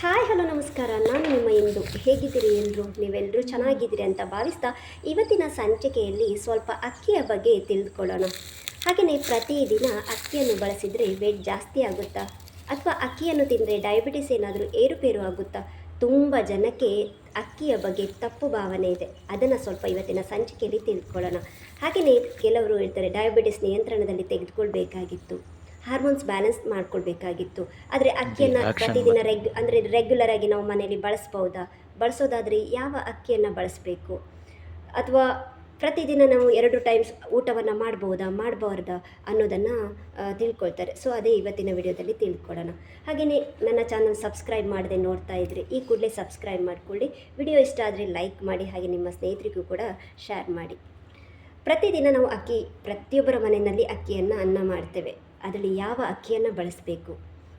Hi, hello, ನಮಸ್ಕಾರ. ನಾನು ನಿಮ್ಮ ಇಂದು. ಹೇಗಿದ್ದೀರಿ ಎಲ್ಲರೂ ನೀವೆಲ್ಲರೂ ಚೆನ್ನಾಗಿದ್ದೀರಿ ಅಂತ ಭಾವಿಸ್ತಾ ಇವತ್ತಿನ ಸಂಚಿಕೆಯಲ್ಲಿ ಸ್ವಲ್ಪ ಅಕ್ಕಿಯ ಬಗ್ಗೆ ತಿಳಿದುಕೊಳ್ಳೋಣ. ಹಾಗೆಯೇ ಪ್ರತಿದಿನ ಅಕ್ಕಿಯನ್ನು ಬಳಸಿದರೆ ವೆಯ್ಟ್ ಜಾಸ್ತಿ ಆಗುತ್ತಾ? ಅಥವಾ ಅಕ್ಕಿಯನ್ನು ತಿಂದರೆ ಡಯಾಬಿಟಿಸ್ ಏನಾದರೂ ಏರುಪೇರು ಆಗುತ್ತಾ? ತುಂಬ ಜನಕ್ಕೆ ಅಕ್ಕಿಯ ಬಗ್ಗೆ ತಪ್ಪು ಭಾವನೆ ಇದೆ. ಅದನ್ನು ಸ್ವಲ್ಪ ಇವತ್ತಿನ ಸಂಚಿಕೆಯಲ್ಲಿ ತಿಳ್ಕೊಳ್ಳೋಣ ಹಾಗೆಯೇ ಕೆಲವರು ಹೇಳ್ತಾರೆ ಡಯಾಬಿಟಿಸ್ ನಿಯಂತ್ರಣದಲ್ಲಿ ತೆಗೆದುಕೊಳ್ಬೇಕಾಗಿತ್ತು. Hormones balance ಮಾಡ್ಕೊಳ್ಬೇಕಾಗಿತ್ತು. ಆದರೆ ಅಕ್ಕಿಯನ್ನು ಪ್ರತಿದಿನ ರೆಗ್ ಅಂದರೆ ರೆಗ್ಯುಲರ್ ಆಗಿ ನಾವು ಮನೆಯಲ್ಲಿ ಬಳಸ್ಬೋದಾ? ಬಳಸೋದಾದರೆ ಯಾವ ಅಕ್ಕಿಯನ್ನು ಬಳಸಬೇಕು? ಅಥವಾ ಪ್ರತಿದಿನ ನಾವು ಎರಡು ಟೈಮ್ಸ್ ಊಟವನ್ನು ಮಾಡ್ಬೋದಾ ಮಾಡಬಾರ್ದಾ ಅನ್ನೋದನ್ನು ತಿಳ್ಕೊಳ್ತಾರೆ. ಸೊ ಅದೇ ಇವತ್ತಿನ ವಿಡಿಯೋದಲ್ಲಿ ತಿಳ್ಕೊಡೋಣ ಹಾಗೆಯೇ ನನ್ನ ಚಾನಲ್ ಸಬ್ಸ್ಕ್ರೈಬ್ ಮಾಡದೆ ನೋಡ್ತಾ ಇದ್ದರೆ ಈ ಕೂಡಲೇ ಸಬ್ಸ್ಕ್ರೈಬ್ ಮಾಡಿಕೊಳ್ಳಿ. ವಿಡಿಯೋ ಇಷ್ಟ ಆದರೆ ಲೈಕ್ ಮಾಡಿ ಹಾಗೆ ನಿಮ್ಮ ಸ್ನೇಹಿತರಿಗೂ ಕೂಡ ಶೇರ್ ಮಾಡಿ. ಪ್ರತಿದಿನ ನಾವು ಅಕ್ಕಿ ಪ್ರತಿಯೊಬ್ಬರ ಮನೆಯಲ್ಲಿ ಅಕ್ಕಿಯನ್ನು ಅನ್ನ ಮಾಡ್ತೇವೆ. ಅದರಲ್ಲಿ ಯಾವ ಅಕ್ಕಿಯನ್ನು ಬಳಸಬೇಕು?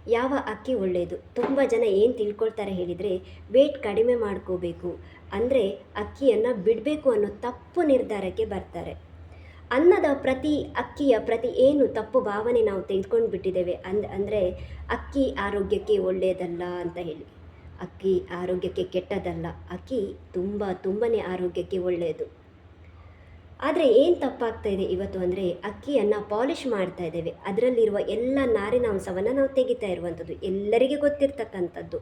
ಯಾವ ಅಕ್ಕಿ ಒಳ್ಳೆಯದು ತುಂಬ ಜನ ಏನು ತಿಳ್ಕೊಳ್ತಾರೆ ಹೇಳಿದರೆ ವೇಟ್ ಕಡಿಮೆ ಮಾಡ್ಕೋಬೇಕು. ಅಂದರೆ ಅಕ್ಕಿಯನ್ನು ಬಿಡಬೇಕು ಅನ್ನೋ ತಪ್ಪು ನಿರ್ಧಾರಕ್ಕೆ ಬರ್ತಾರೆ. ಅನ್ನದ ಪ್ರತಿ ಅಕ್ಕಿಯ ಪ್ರತಿ ಏನು ತಪ್ಪು ಭಾವನೆ ನಾವು ತೆಗೆದುಕೊಂಡು ಬಿಟ್ಟಿದ್ದೇವೆ ಅಂದ್, ಅಂದರೆ ಅಕ್ಕಿ ಆರೋಗ್ಯಕ್ಕೆ ಒಳ್ಳೆಯದಲ್ಲ ಅಂತ ಹೇಳಿ. ಅಕ್ಕಿ ಆರೋಗ್ಯಕ್ಕೆ ಕೆಟ್ಟದಲ್ಲ ಅಕ್ಕಿ ತುಂಬ, ತುಂಬನೇ ಆರೋಗ್ಯಕ್ಕೆ ಒಳ್ಳೆಯದು ಆದರೆ ಏನು ತಪ್ಪಾಗ್ತಾ ಇದೆ ಇವತ್ತು ಅಂದರೆ ಅಕ್ಕಿಯನ್ನು ಪಾಲಿಷ್ ಮಾಡ್ತಾ ಇದ್ದೇವೆ. ಅದರಲ್ಲಿರುವ ಎಲ್ಲ ನಾರಿನಾಂಶವನ್ನು ನಾವು ತೆಗಿತಾ ಇರುವಂಥದ್ದು ಎಲ್ಲರಿಗೆ ಗೊತ್ತಿರ್ತಕ್ಕಂಥದ್ದು.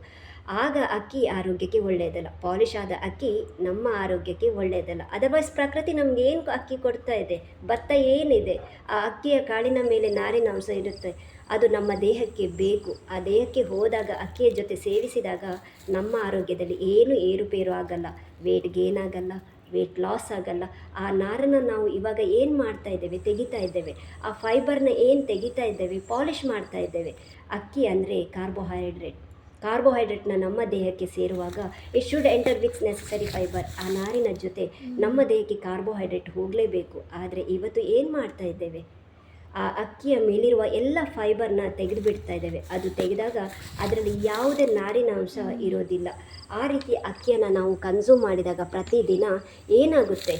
ಆಗ ಅಕ್ಕಿ ಆರೋಗ್ಯಕ್ಕೆ ಒಳ್ಳೆಯದಲ್ಲ ಪಾಲಿಷ್ ಆದ ಅಕ್ಕಿ ನಮ್ಮ ಆರೋಗ್ಯಕ್ಕೆ ಒಳ್ಳೆಯದಲ್ಲ ಅದರ್ವೈಸ್ ಪ್ರಕೃತಿ ನಮ್ಗೆ ಏನು ಅಕ್ಕಿ ಕೊಡ್ತಾ ಇದೆ? ಭತ್ತ ಏನಿದೆ? ಆ ಅಕ್ಕಿಯ ಕಾಳಿನ ಮೇಲೆ ನಾರಿನಾಂಶ ಇರುತ್ತೆ. ಅದು ನಮ್ಮ ದೇಹಕ್ಕೆ ಬೇಕು. ಆ ದೇಹಕ್ಕೆ ಹೋದಾಗ, ಅಕ್ಕಿಯ ಜೊತೆ ಸೇವಿಸಿದಾಗ ನಮ್ಮ ಆರೋಗ್ಯದಲ್ಲಿ ಏನು ಏರುಪೇರು ಆಗಲ್ಲ ವೇಟ್ ವೇಟ್ ಲಾಸ್ ಆಗಲ್ಲ ಆ ನಾರನ್ನು ನಾವು ಇವಾಗ ಏನು ಮಾಡ್ತಾ ಇದ್ದೇವೆ ತೆಗಿತಾ ಇದ್ದೇವೆ. ಆ ಫೈಬರ್ನ ಏನು ತೆಗಿತಾ ಇದ್ದೇವೆ ಪಾಲಿಷ್ ಮಾಡ್ತಾ ಇದ್ದೇವೆ. ಅಕ್ಕಿ ಅಂದರೆ ಕಾರ್ಬೋಹೈಡ್ರೇಟ್ ಕಾರ್ಬೋಹೈಡ್ರೇಟ್ನ ನಮ್ಮ ದೇಹಕ್ಕೆ ಸೇರುವಾಗ it should enter with necessary fibre ಆ ನಾರಿನ ಜೊತೆ ನಮ್ಮ ದೇಹಕ್ಕೆ ಕಾರ್ಬೋಹೈಡ್ರೇಟ್ ಹೋಗಲೇಬೇಕು. ಆದರೆ ಇವತ್ತು ಏನು ಮಾಡ್ತಾ ಇದ್ದೇವೆ? ಆ ಅಕ್ಕಿಯ ಮೇಲಿರುವ ಎಲ್ಲ ಫೈಬರ್ನ ತೆಗೆದು ಬಿಡ್ತಾ ಇದ್ದೇವೆ. ಅದು ತೆಗೆದಾಗ ಅದರಲ್ಲಿ ಯಾವುದೇ ನಾರಿನ ಅಂಶ ಇರೋದಿಲ್ಲ. ಆ ರೀತಿ ಅಕ್ಕಿಯನ್ನು ನಾವು ಕನ್ಸ್ಯೂಮ್ ಮಾಡಿದಾಗ ಪ್ರತಿದಿನ ಏನಾಗುತ್ತೆ?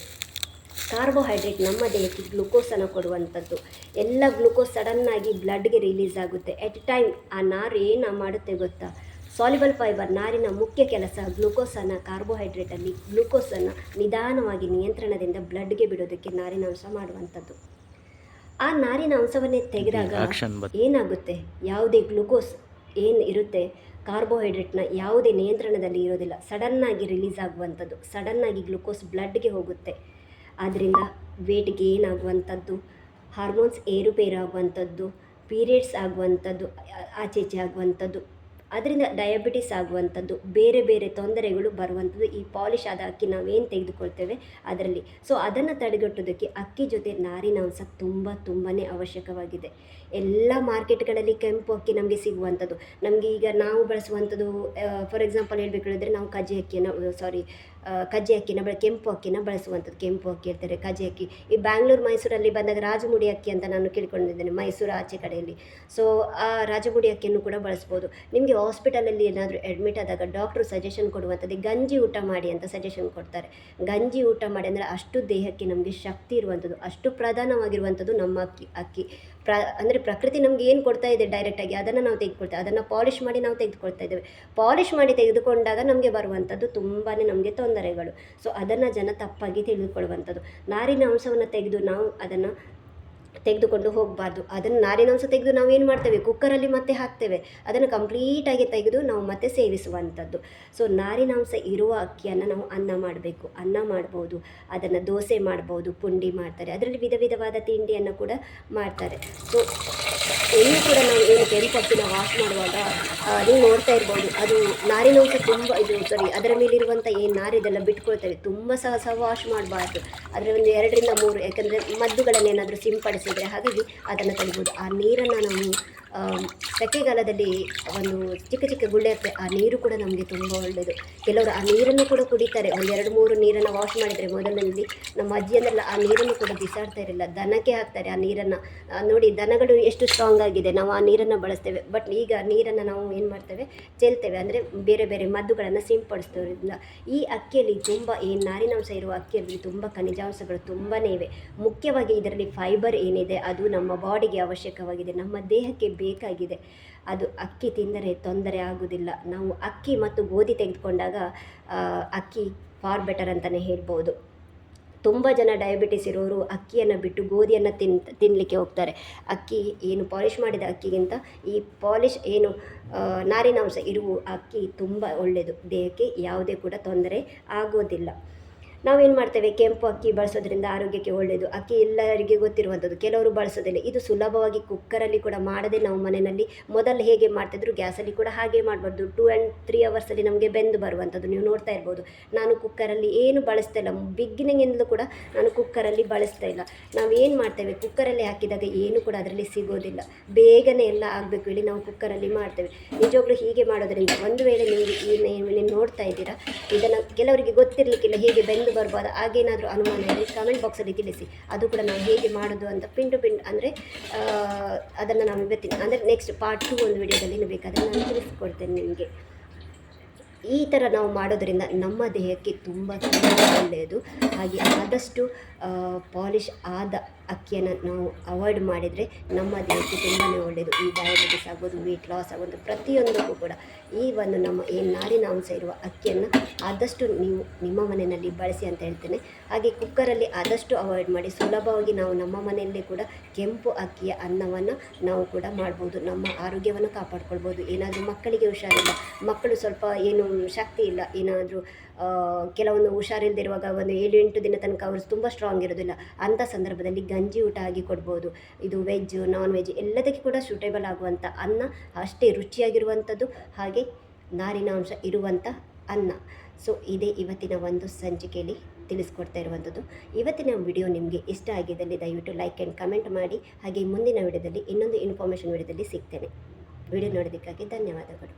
ಕಾರ್ಬೋಹೈಡ್ರೇಟ್ ನಮ್ಮ ದೇಹಕ್ಕೆ ಗ್ಲುಕೋಸನ್ನು ಕೊಡುವಂಥದ್ದು. ಎಲ್ಲ ಗ್ಲುಕೋಸ್ ಸಡನ್ನಾಗಿ ಬ್ಲಡ್ಗೆ ರಿಲೀಸ್ ಆಗುತ್ತೆ. ಎಟ್ ಟೈಮ್ ಆ ನಾರು ಏನು ಮಾಡುತ್ತೆ ಗೊತ್ತಾ? ಸಾಲಿಬಲ್ ಫೈಬರ್ ನಾರಿನ ಮುಖ್ಯ ಕೆಲಸ ಗ್ಲುಕೋಸನ್ನು ಕಾರ್ಬೋಹೈಡ್ರೇಟಲ್ಲಿ ಗ್ಲುಕೋಸನ್ನು ನಿಧಾನವಾಗಿ ನಿಯಂತ್ರಣದಿಂದ ಬ್ಲಡ್ಗೆ ಬಿಡೋದಕ್ಕೆ ನಾರಿನಾಂಶ ಮಾಡುವಂಥದ್ದು. ಆ ನಾರಿನ ಅಂಶವನ್ನೇ ತೆಗೆದಾಗ ಏನಾಗುತ್ತೆ? ಯಾವುದೇ ಗ್ಲುಕೋಸ್ ಏನು ಇರುತ್ತೆ? ಕಾರ್ಬೋಹೈಡ್ರೇಟ್ನ ಯಾವುದೇ ನಿಯಂತ್ರಣದಲ್ಲಿ ಇರೋದಿಲ್ಲ. ಸಡನ್ನಾಗಿ ರಿಲೀಸ್ ಆಗುವಂಥದ್ದು. ಸಡನ್ನಾಗಿ ಗ್ಲುಕೋಸ್ ಬ್ಲಡ್ಗೆ ಹೋಗುತ್ತೆ. ಆದ್ದರಿಂದ ವೇಟ್ ಗೇನ್ ಆಗುವಂಥದ್ದು ಹಾರ್ಮೋನ್ಸ್ ಏರುಪೇರಾಗುವಂಥದ್ದು. ಪೀರಿಯಡ್ಸ್ ಆಗುವಂಥದ್ದು. ಆಚೆಚೆ ಆಚೆ ಈಚೆ ಆಗುವಂಥದ್ದು. ಅದರಿಂದ ಡಯಾಬಿಟಿಸ್ ಆಗುವಂಥದ್ದು, ಬೇರೆ ಬೇರೆ ತೊಂದರೆಗಳು ಬರುವಂಥದ್ದು, ಈ ಪಾಲಿಶ್ ಆದ ಅಕ್ಕಿ ನಾವೇನು ತೆಗೆದುಕೊಳ್ತೇವೆ ಅದರಲ್ಲಿ. ಸೊ ಅದನ್ನು ತಡೆಗಟ್ಟೋದಕ್ಕೆ ಅಕ್ಕಿ ಜೊತೆ ನಾರಿನಾಂಶ ತುಂಬ ತುಂಬಾ ಅವಶ್ಯಕವಾಗಿದೆ. ಎಲ್ಲ ಮಾರ್ಕೆಟ್ಗಳಲ್ಲಿ ಕೆಂಪು ಅಕ್ಕಿ ನಮಗೆ ಸಿಗುವಂಥದ್ದು. ನಮಗೆ ಈಗ ನಾವು ಬಳಸುವಂಥದ್ದು ಫಾರ್ ಎಕ್ಸಾಂಪಲ್ ಹೇಳಬೇಕು ಹೇಳಿದ್ರೆ ನಾವು ಕಜ್ಜಿ ಅಕ್ಕಿಯನ್ನು ಸಾರಿ ಕಜ್ಜಿ ಅಕ್ಕಿನ ಬಳ, ಕೆಂಪು ಅಕ್ಕಿನ ಬಳಸುವಂಥದ್ದು. ಕೆಂಪು ಅಕ್ಕಿ ಇರ್ತಾರೆ ಕಜ್ಜಿ ಅಕ್ಕಿ. ಈ ಬ್ಯಾಂಗ್ಳೂರು ಮೈಸೂರಲ್ಲಿ ಬಂದಾಗ ರಾಜಮುಡಿ ಅಕ್ಕಿ ಅಂತ ನಾನು ಕೇಳ್ಕೊಂಡಿದ್ದೇನೆ ಮೈಸೂರು ಆಚೆ ಕಡೆಯಲ್ಲಿ. ಸೊ ಆ ರಾಜಮುಡಿ ಅಕ್ಕಿಯನ್ನು ಕೂಡ ಬಳಸ್ಬೋದು. ನಿಮಗೆ ಹಾಸ್ಪಿಟಲಲ್ಲಿ ಏನಾದರೂ ಅಡ್ಮಿಟ್ ಆದಾಗ ಡಾಕ್ಟ್ರು ಸಜೆಷನ್ ಕೊಡುವಂಥದ್ದು ಗಂಜಿ ಊಟ ಮಾಡಿ ಅಂತ ಸಜೆಷನ್ ಕೊಡ್ತಾರೆ. ಗಂಜಿ ಊಟ ಮಾಡಿ ಅಂದರೆ ಅಷ್ಟು ದೇಹಕ್ಕೆ ನಮಗೆ ಶಕ್ತಿ ಇರುವಂಥದ್ದು, ಅಷ್ಟು ಪ್ರಧಾನವಾಗಿರುವಂಥದ್ದು ನಮ್ಮ ಅಕ್ಕಿ ಅಕ್ಕಿ. ಪ್ರ, ಅಂದರೆ ಪ್ರಕೃತಿ ನಮಗೆ ಏನು ಕೊಡ್ತಾ ಇದೆ ಡೈರೆಕ್ಟಾಗಿ ಅದನ್ನು ನಾವು ತೆಗೆದುಕೊಳ್ತೇವೆ. ಅದನ್ನು ಪಾಲಿಷ್ ಮಾಡಿ ನಾವು ತೆಗೆದುಕೊಳ್ತಾ ಇದ್ದೇವೆ. ಪಾಲಿಷ್ ಮಾಡಿ ತೆಗೆದುಕೊಂಡಾಗ ನಮಗೆ ಬರುವಂಥದ್ದು ತುಂಬಾ ನಮಗೆ ತೊಂದರೆಗಳು. ಸೊ ಅದನ್ನು ಜನ ತಪ್ಪಾಗಿ ತಿಳಿದುಕೊಳ್ಳುವಂಥದ್ದು. ನಾರಿನ ಅಂಶವನ್ನು ತೆಗೆದು ನಾವು ಅದನ್ನು ತೆಗೆದುಕೊಂಡು ಹೋಗಬಾರ್ದು. ಅದನ್ನು ನಾರಿನಂಶ ತೆಗೆದು ನಾವು ಏನು ಮಾಡ್ತೇವೆ? ಕುಕ್ಕರಲ್ಲಿ ಮತ್ತೆ ಹಾಕ್ತೇವೆ. ಅದನ್ನು ಕಂಪ್ಲೀಟಾಗಿ ತೆಗೆದು ನಾವು ಮತ್ತೆ ಸೇವಿಸುವಂಥದ್ದು. ಸೊ ನಾರಿನಾಂಶ ಇರುವ ಅಕ್ಕಿಯನ್ನು ನಾವು ಅನ್ನ ಮಾಡಬೇಕು. ಅನ್ನ ಮಾಡ್ಬೋದು. ಅದನ್ನು ದೋಸೆ ಮಾಡ್ಬೋದು. ಪುಂಡಿ ಮಾಡ್ತಾರೆ. ಅದರಲ್ಲಿ ವಿಧ ವಿಧವಾದ ತಿಂಡಿಯನ್ನು ಕೂಡ ಮಾಡ್ತಾರೆ. ಸೊ ಇನ್ನೂ ಕೂಡ ನಾವು ಏನು ಕೆಂಪು ಅಕ್ಕಿನ ವಾಶ್ ಮಾಡುವಾಗ ನೀವು ನೋಡ್ತಾ ಇರ್ಬೋದು, ಅದು ನಾರಿನಂಶ ತುಂಬ ಇದು ಸಾರಿ ಅದರ ಮೇಲಿರುವಂಥ ಏನು ನಾರಿದೆಲ್ಲ ಬಿಟ್ಕೊಳ್ತೇವೆ. ತುಂಬ ಸಹ ಸಹ ವಾಶ್ ಮಾಡಬಾರ್ದು. ಅದರ ಒಂದು ಎರಡರಿಂದ ಮೂರು, ಯಾಕಂದರೆ ಮದ್ದುಗಳನ್ನೇನಾದರೂ ಸಿಂಪಡಿಸಿದರೆ ಹಾಗಾಗಿ ಅದನ್ನು ತೆಗಿಬೋದು. ಆ ನೀರನ್ನು ನಾವು ಸೆಕೆಗಾಲದಲ್ಲಿ ಒಂದು ಚಿಕ್ಕ ಚಿಕ್ಕ ಗುಳ್ಳೆ ಇರ್ತದೆ ಆ ನೀರು ಕೂಡ ನಮಗೆ ತುಂಬ ಒಳ್ಳೆಯದು ಕೆಲವರು ಆ ನೀರನ್ನು ಕೂಡ ಕುಡಿತಾರೆ. ಒಂದು ಎರಡು ಮೂರು ನೀರನ್ನು ವಾಶ್ ಮಾಡಿದರೆ ಮೊದಲಿನಲ್ಲಿ ನಮ್ಮ ಅಜ್ಜಿಯನ್ನೆಲ್ಲ ಆ ನೀರನ್ನು ಕೂಡ ಬಿಸಾಡ್ತಾ ಇರಲಿಲ್ಲ. ದನಕ್ಕೆ ಹಾಕ್ತಾರೆ ಆ ನೀರನ್ನು. ನೋಡಿ, ದನಗಳು ಎಷ್ಟು ಸ್ಟ್ರಾಂಗ್ ಆಗಿದೆ. ನಾವು ಆ ನೀರನ್ನು ಬಳಸ್ತೇವೆ. ಬಟ್ ಈಗ ನೀರನ್ನು ನಾವು ಏನು ಮಾಡ್ತೇವೆ? ಚೆಲ್ತೇವೆ. ಅಂದರೆ ಬೇರೆ ಬೇರೆ ಮದ್ದುಗಳನ್ನು ಸಿಂಪಡಿಸ್ತೋದ್ರಿಂದ ಈ ಅಕ್ಕಿಯಲ್ಲಿ ತುಂಬ, ಈ ನಾರಿನಾಂಶ ಇರುವ ಅಕ್ಕಿಯಲ್ಲಿ ತುಂಬ ಖನಿಜಾಂಶಗಳು ತುಂಬಾ ಇವೆ. ಮುಖ್ಯವಾಗಿ ಇದರಲ್ಲಿ ಫೈಬರ್ ಏನಿದೆ, ಅದು ನಮ್ಮ ಬಾಡಿಗೆ ಅವಶ್ಯಕವಾಗಿದೆ. ನಮ್ಮ ದೇಹಕ್ಕೆ ಬೇಕಾಗಿದೆ. ಅದು ಅಕ್ಕಿ ತಿಂದರೆ ತೊಂದರೆ ಆಗುವುದಿಲ್ಲ. ನಾವು ಅಕ್ಕಿ ಮತ್ತು ಗೋಧಿ ತೆಗೆದುಕೊಂಡಾಗ ಅಕ್ಕಿ ಫಾರ್ ಬೆಟರ್ ಅಂತಲೇ ಹೇಳ್ಬೋದು. ತುಂಬ ಜನ ಡಯಾಬಿಟಿಸ್ ಇರೋರು ಅಕ್ಕಿಯನ್ನು ಬಿಟ್ಟು ಗೋಧಿಯನ್ನು ತಿನ್ ತಿನ್ನಲಿಕ್ಕೆ ಹೋಗ್ತಾರೆ. ಅಕ್ಕಿ ಏನು ಪಾಲಿಶ್ ಮಾಡಿದ ಅಕ್ಕಿಗಿಂತ ಈ ಪಾಲಿಶ್ ಏನು ನಾರಿನಾಂಶ ಇರುವ ಅಕ್ಕಿ ತುಂಬ ಒಳ್ಳೆಯದು. ದೇಹಕ್ಕೆ ಯಾವುದೇ ಕೂಡ ತೊಂದರೆ ಆಗೋದಿಲ್ಲ ನಾವೇನು ಮಾಡ್ತೇವೆ? ಕೆಂಪು ಅಕ್ಕಿ ಬಳಸೋದ್ರಿಂದ ಆರೋಗ್ಯಕ್ಕೆ ಒಳ್ಳೆಯದು ಅಕ್ಕಿ ಎಲ್ಲರಿಗೆ ಗೊತ್ತಿರುವಂಥದ್ದು. ಕೆಲವರು ಬಳಸೋದಿಲ್ಲ. ಇದು ಸುಲಭವಾಗಿ ಕುಕ್ಕರಲ್ಲಿ ಕೂಡ ಮಾಡದೆ ನಾವು ಮನೆಯಲ್ಲಿ ಮೊದಲು ಹೇಗೆ ಮಾಡ್ತಿದ್ರು ಗ್ಯಾಸಲ್ಲಿ ಕೂಡ ಹಾಗೆ ಮಾಡಬಾರ್ದು. ಟೂ ಆ್ಯಂಡ್ ತ್ರೀ ಅವರ್ಸಲ್ಲಿ ನಮಗೆ ಬೆಂದು ಬರುವಂಥದ್ದು. ನೀವು ನೋಡ್ತಾ ಇರ್ಬೋದು. ನಾನು ಕುಕ್ಕರಲ್ಲಿ ಏನು ಬಳಸ್ತಾ ಇಲ್ಲ. ಬಿಗಿನಿಂಗಿಂದಲೂ ಕೂಡ ನಾನು ಕುಕ್ಕರಲ್ಲಿ ಬಳಸ್ತಾ ಇಲ್ಲ. ನಾವು ಏನು ಮಾಡ್ತೇವೆ? ಕುಕ್ಕರಲ್ಲಿ ಹಾಕಿದಾಗ ಏನು ಕೂಡ ಅದರಲ್ಲಿ ಸಿಗೋದಿಲ್ಲ. ಬೇಗನೆ ಎಲ್ಲ ಆಗಬೇಕು ಹೇಳಿ ನಾವು ಕುಕ್ಕರಲ್ಲಿ ಮಾಡ್ತೇವೆ. ನಿಜವಾಗ್ಲೂ ಹೀಗೆ ಮಾಡೋದರಿಂದ ಒಂದು ವೇಳೆ ನೀವು ಈ ನೀವು ನೋಡ್ತಾ ಇದ್ದೀರಾ, ಇದನ್ನು ಕೆಲವರಿಗೆ ಗೊತ್ತಿರಲಿಕ್ಕಿಲ್ಲ. ಹೇಗೆ ಬೆಂದು ಬರ್ಬೋದು ಹಾಗೇನಾದರೂ ಅನುಮಾನ ಇದ್ದರೆ ಕಮೆಂಟ್ ಬಾಕ್ಸಲ್ಲಿ ತಿಳಿಸಿ. ಅದು ಕೂಡ ನಾವು ಹೇಗೆ ಮಾಡೋದು ಅಂತ ಪಿನ್ ಟು ಪಿನ್ ಅಂದರೆ ಅದನ್ನು ನಾವು ಇವತ್ತಿನ ಅಂದರೆ ನೆಕ್ಸ್ಟ್ ಪಾರ್ಟ್ ಟು ಒಂದು ವಿಡಿಯೋದಲ್ಲಿ ಬೇಕಾದರೆ ನಾನು ತಿಳಿಸ್ಕೊಡ್ತೇನೆ ನಿಮಗೆ. ಈ ಥರ ನಾವು ಮಾಡೋದರಿಂದ ನಮ್ಮ ದೇಹಕ್ಕೆ ತುಂಬ ತುಂಬ ಒಳ್ಳೆಯದು. ಹಾಗೆ ಆದಷ್ಟು ಪಾಲಿಷ್ ಆದ ಅಕ್ಕಿಯನ್ನು ನಾವು ಅವಾಯ್ಡ್ ಮಾಡಿದರೆ ನಮ್ಮ ದೇಹಕ್ಕೆ ತುಂಬಾ ಒಳ್ಳೆಯದು ಈ ಡಯಾಬಿಟಿಸ್ ಆಗ್ಬೋದು ವೆಯ್ಟ್ ಲಾಸ್ ಆಗೋದು ಪ್ರತಿಯೊಂದಕ್ಕೂ ಕೂಡ ಈ ಒಂದು ನಮ್ಮ ಏನು ನಾರಿನಾಂಶ ಇರುವ ಅಕ್ಕಿಯನ್ನು ಆದಷ್ಟು ನೀವು ನಿಮ್ಮ ಮನೆಯಲ್ಲಿ ಬಳಸಿ ಅಂತ ಹೇಳ್ತೇನೆ. ಹಾಗೆ ಕುಕ್ಕರಲ್ಲಿ ಆದಷ್ಟು ಅವಾಯ್ಡ್ ಮಾಡಿ ಸುಲಭವಾಗಿ ನಾವು ನಮ್ಮ ಮನೆಯಲ್ಲೇ ಕೂಡ ಕೆಂಪು ಅಕ್ಕಿಯ ಅನ್ನವನ್ನು ನಾವು ಕೂಡ ಮಾಡ್ಬೋದು. ನಮ್ಮ ಆರೋಗ್ಯವನ್ನು ಕಾಪಾಡ್ಕೊಳ್ಬೋದು. ಏನಾದರೂ ಮಕ್ಕಳಿಗೆ ಹುಷಾರಿಲ್ಲ, ಮಕ್ಕಳು ಸ್ವಲ್ಪ ಏನು ಶಕ್ತಿ ಇಲ್ಲ, ಏನಾದರೂ ಕೆಲವೊಂದು ಹುಷಾರಿಲ್ಲದಿರುವಾಗ ಒಂದು ಏಳು ಎಂಟು ದಿನ ತನಕ ಅವರು ತುಂಬ ಸ್ಟ್ರಾಂಗ್ ಇರೋದಿಲ್ಲ ಅಂಥ ಸಂದರ್ಭದಲ್ಲಿ ಗಂಜಿ ಊಟ ಆಗಿ ಕೊಡ್ಬೋದು. ಇದು ವೆಜ್ ನಾನ್ ವೆಜ್ ಎಲ್ಲದಕ್ಕೆ ಕೂಡ ಸೂಟೇಬಲ್ ಆಗುವಂಥ ಅನ್ನ, ಅಷ್ಟೇ ರುಚಿಯಾಗಿರುವಂಥದ್ದು, ಹಾಗೆ ನಾರಿನಾಂಶ ಇರುವಂಥ ಅನ್ನ. ಸೊ ಇದೇ ಇವತ್ತಿನ ಒಂದು ಸಂಚಿಕೆಯಲ್ಲಿ ತಿಳಿಸ್ಕೊಡ್ತಾ ಇರುವಂಥದ್ದು. ಇವತ್ತಿನ ವಿಡಿಯೋ ನಿಮಗೆ ಇಷ್ಟ ಆಗಿದ್ದಲ್ಲಿ ದಯವಿಟ್ಟು ಲೈಕ್ ಆ್ಯಂಡ್ ಕಮೆಂಟ್ ಮಾಡಿ, ಹಾಗೆ ಮುಂದಿನ ವಿಡಿಯೋದಲ್ಲಿ ಇನ್ನೊಂದು ಇನ್ಫಾರ್ಮೇಷನ್ ವಿಡಿಯೋದಲ್ಲಿ ಸಿಗ್ತೇನೆ. ವಿಡಿಯೋ ನೋಡೋದಕ್ಕಾಗಿ ಧನ್ಯವಾದಗಳು.